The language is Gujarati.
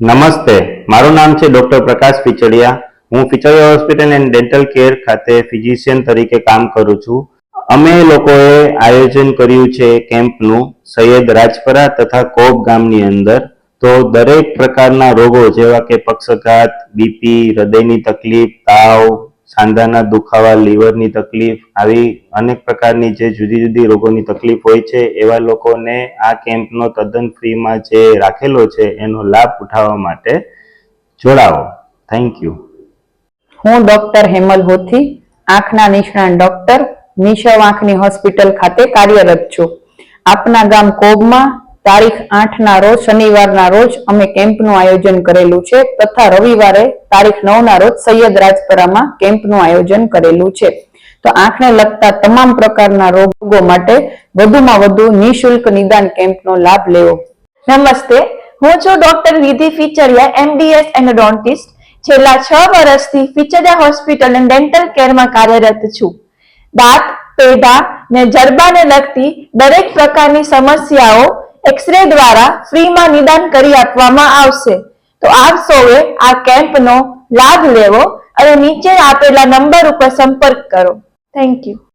નમસ્તે, મારું નામ છે ડોક્ટર પ્રકાશ પિચડિયા. હું Pichadiya hospital and dental care ખાતે ફિઝિશિયન તરીકે કામ કરું છું. અમે લોકોએ આયોજન કર્યું છે કેમ્પનું સૈયદ રાજપરા તથા કોપ ગામની અંદર. તો દરેક પ્રકારના રોગો જેવા કે પક્ષઘાત, બીપી, હૃદયની તકલીફ, તાવ સાંધાના દુખાવા, લીવરની તકલીફ આવી અનેક પ્રકારની જે જુદી જુદી રોગોની તકલીફ હોય છે, એવા લોકોને આ કેમ્પનો તદ્દન ફ્રીમાં જે રાખેલો છે, એનો લાભ ઉઠાવવા માટે જોડાવો. થેન્ક યુ હું ડોક્ટર હેમલ હોથી, આંખના નિષ્ણાત ડોક્ટર, નિશવ આંખની હોસ્પિટલ ખાતે કાર્યરત છું. આપના ગામ કોબમાં તારીખ આઠ ના રોજ, શનિવારના રોજ અમે કેમ્પનું આયોજન કરેલું છે તથા રવિવારે તારીખ નવ ના રોજ સૈયદ રાજપરામાં કેમ્પનું આયોજન કરેલું છે. તો આંખને લગતા તમામ પ્રકારના રોગો માટે વધુમાં વધુ નિઃશુલ્ક નિદાન કેમ્પનો લાભ લેવો. નમસ્તે, હું છું ડોક્ટર વિધિ ફીચરિયા એમડીએસ એન્ડોન્ટિસ્ટ છેલ્લા છ વર્ષથી ફીચરિયા હોસ્પિટલ અને ડેન્ટલ કેરમાં કાર્યરત છું. દાંત, પેઢા ને જરબાને લગતી દરેક પ્રકારની સમસ્યાઓ એક્સરે દ્વારા ફ્રીમાં નિદાન કરી આપવામાં આવશે. તો આપ સૌએ આ કેમ્પનો લાભ લેવો અને નીચે આપેલા નંબર ઉપર સંપર્ક કરો. Thank you